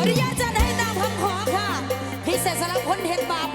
ออนุญาตจะให้นาำคำขอค่ะพิเศษสำหรับคนเห็นบาป